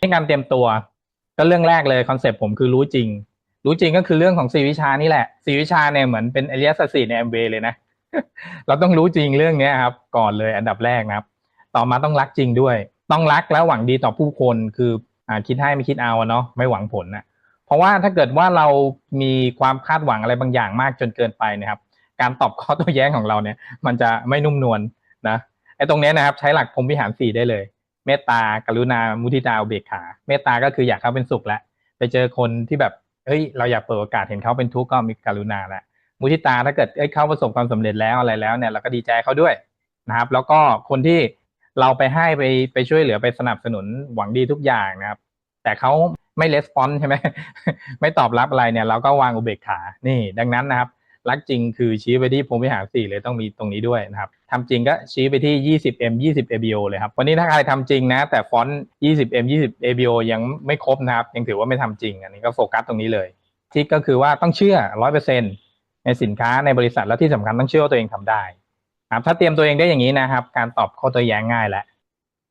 ในการเตรียมตัว ก็เรื่องแรกเลยคอนเซปต์ผมคือรู้จริง รู้จริงก็คือเรื่องของสี่วิชานี่แหละสี่วิชาเนี่ยเหมือนเป็นอริยสัจสี่ในแอมเบเลยนะเราต้องรู้จริงเรื่องนี้ครับ ก่อนเลยอันดับแรกนะครับ ต่อมาต้องรักจริงด้วย ต้องรักและหวังดีต่อผู้คนคืออ่าคิดให้ไม่คิดเอาเนาะไม่หวังผลนะเพราะว่าถ้าเกิดว่าเรามีความคาดหวังอะไรบางอย่างมากจนเกินไปนะครับ การตอบข้อโต้แย้งของเราเนี่ย มันจะไม่นุ่มนวลนะไอ้ตรงนี้นะครับ ใช้หลักพรมวิหารสี่ได้เลย เมตตากรุณามุทิตาอุเบกขา เมตตาก็คืออยากเขาเป็นสุขแล้วไปเจอคนที่แบบเฮ้ย เราอยากเปิดโอกาสเห็นเขาเป็นทุกข์ก็มีกรุณาแล้วมุทิตาถ้าเกิดเอ้ยเขาประสบความสำเร็จแล้วอะไรแล้วเนี่ยเราก็ดีใจเขาด้วยนะครับ แล้วก็คนที่เราไปให้ไปไปช่วยเหลือไปสนับสนุนหวังดีทุกอย่างนะครับ แต่เขาไม่レスปอนใช่ไหมไม่ตอบรับอะไรเนี่ย เราก็วางอุเบกขานี่ ดังนั้นนะครับ รักจริงคือชี้ไปที่พรมวิหารสี่เลยต้องมีตรงนี้ด้วยนะครับทำจริงก็ชี้ไปที่ 20m 20 ABO เลยครับวันนี้ถ้าใครทำจริงนะ แต่ฟอนต์ 20m 20 ABO ยังไม่ครบนะครับ ยังถือว่าไม่ทำจริง อันนี้ก็โฟกัสตรงนี้เลยที่ก็คือว่าต้องเชื่อ 100%ในสินค้าในบริษัทแล้วที่สำคัญต้องเชื่อว่าตัวเองทำได้ครับถ้าเตรียมตัวเองได้อย่างนี้นะครับ การตอบข้อตัวแย้งง่ายแล้ว